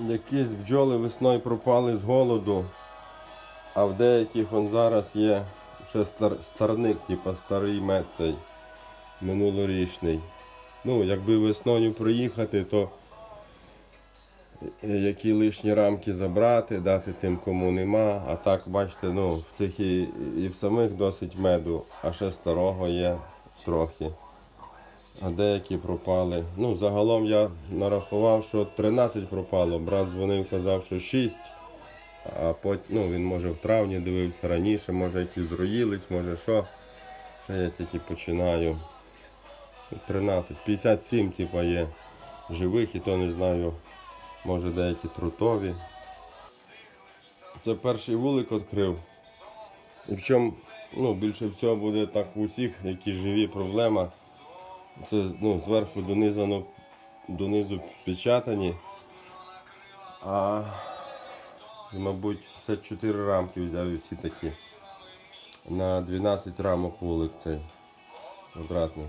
Якісь бджоли весною пропали з голоду, а в деяких он зараз є ще стар, старник, типа старий мед цей минулорічний. Ну, якби весною проїхати, то е, які лишні рамки забрати, дати тим, кому нема. А так, бачите, ну, в цих і, і в самих досить меду, а ще старого є трохи. А деякі пропали. Ну, загалом я нарахував, що 13 пропало. Брат дзвонив, казав, що 6. А потім, ну, він може в травні дивився раніше, може які зроїлись, може що. Ще я тільки починаю. 13, 57, типа є живих, і то не знаю, може деякі трутові. Це перший вулик відкрив. І в чому ну, більше всього буде так у всіх, які живі проблема. Це ну, зверху донизано, донизу печатані. А, мабуть, це 4 рамки взяв і всі такі. На 12 рамок вулик цей квадратний.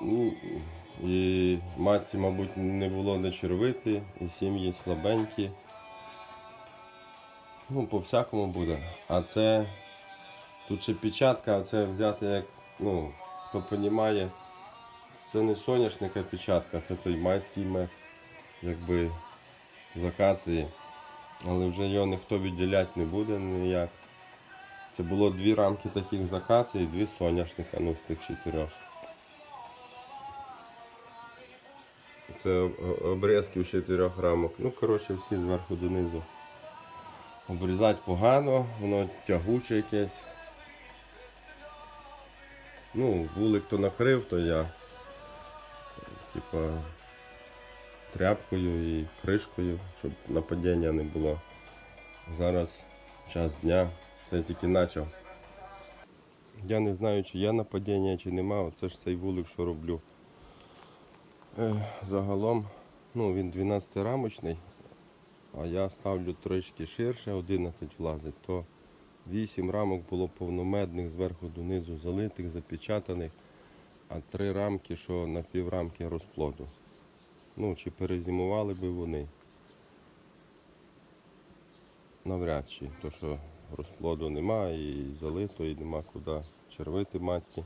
Ну, і матці, мабуть, не було де червити, і сім'ї слабенькі. Ну, по-всякому буде. А це тут ще печатка, а це взяти як, ну, хто розуміє, це не соняшника печатка, це той майський мед, якби з акації. Але вже його ніхто відділяти не буде ніяк. Це було дві рамки таких з акації, дві соняшника, ну з тих чотирьох. Це об- обрізки з чотирьох рамок. Ну, коротше, всі зверху донизу. Обрізати погано, воно тягуче якесь. Ну, вулик то накрив, то я типа тряпкою і кришкою, щоб нападіння не було. Зараз час дня, це тільки почав. Я не знаю, чи є нападіння, чи нема. Оце ж цей вулик, що роблю. Е, Загалом, ну він 12 рамочний, а я ставлю трішки ширше, 11 влазить, то 8 рамок було повномедних зверху донизу залитих, запечатаних, а 3 рамки, що на піврамки розплоду. Ну, чи перезимували би вони? Навряд чи, то що розплоду немає і залито, і нема куди червити матці.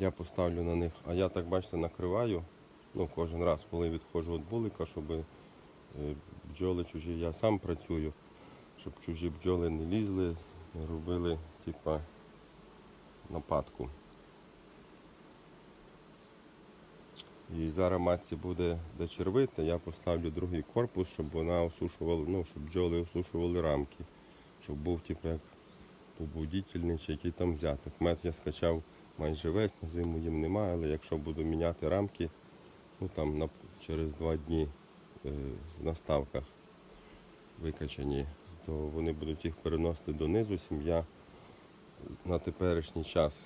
Я поставлю на них, а я так бачите накриваю. Ну, кожен раз, коли відходжу від вулика, щоб е, бджоли чужі, я сам працюю, щоб чужі бджоли не лізли, робили типа нападку. І зараз матці буде де червити, я поставлю другий корпус, щоб вона осушувала, ну, щоб бджоли осушували рамки, щоб був типу як побудительний чи який там взяток. Мед я скачав майже весь, на зиму їм немає, але якщо буду міняти рамки, ну там на, через два дні е, в наставках викачані, то вони будуть їх переносити донизу. Сім'я на теперішній час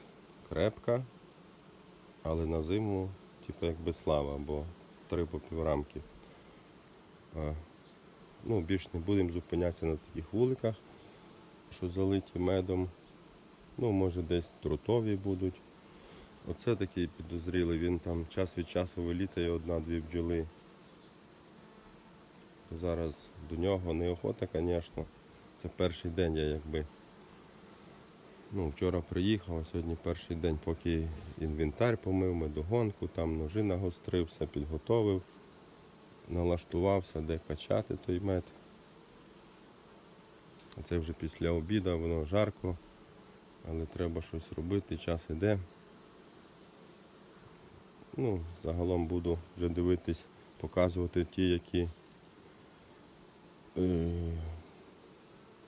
крепка, але на зиму, типу як без слава, бо три по піврамки. Ну, більш не будемо зупинятися на таких вуликах, що залиті медом. Ну, може десь трутові будуть. Оце такий підозрілий, він там час від часу вилітає одна-дві бджоли. Зараз до нього неохота, звісно. Це перший день я якби. Ну, вчора приїхав, а сьогодні перший день, поки інвентар помив, медогонку, там ножи нагострив, все підготовив, налаштувався, де качати той мед. А це вже після обіду, воно жарко, але треба щось робити, час іде. Ну, загалом буду вже дивитись, показувати ті, які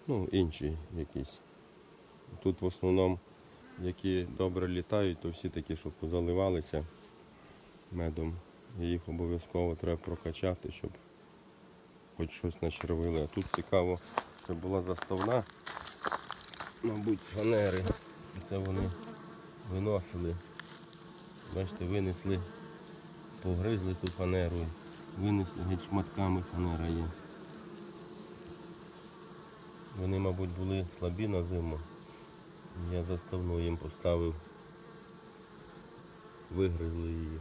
ну, інші якісь. Тут в основному, які добре літають, то всі такі, що позаливалися медом. І їх обов'язково треба прокачати, щоб хоч щось начервили. А тут цікаво, це була заставна, мабуть, фанери. Це вони виносили. Бачите, винесли, погризли ту фанеру, винесли геть шматками фанера є. Вони, мабуть, були слабі на зиму. Я заставну їм поставив, вигризли її.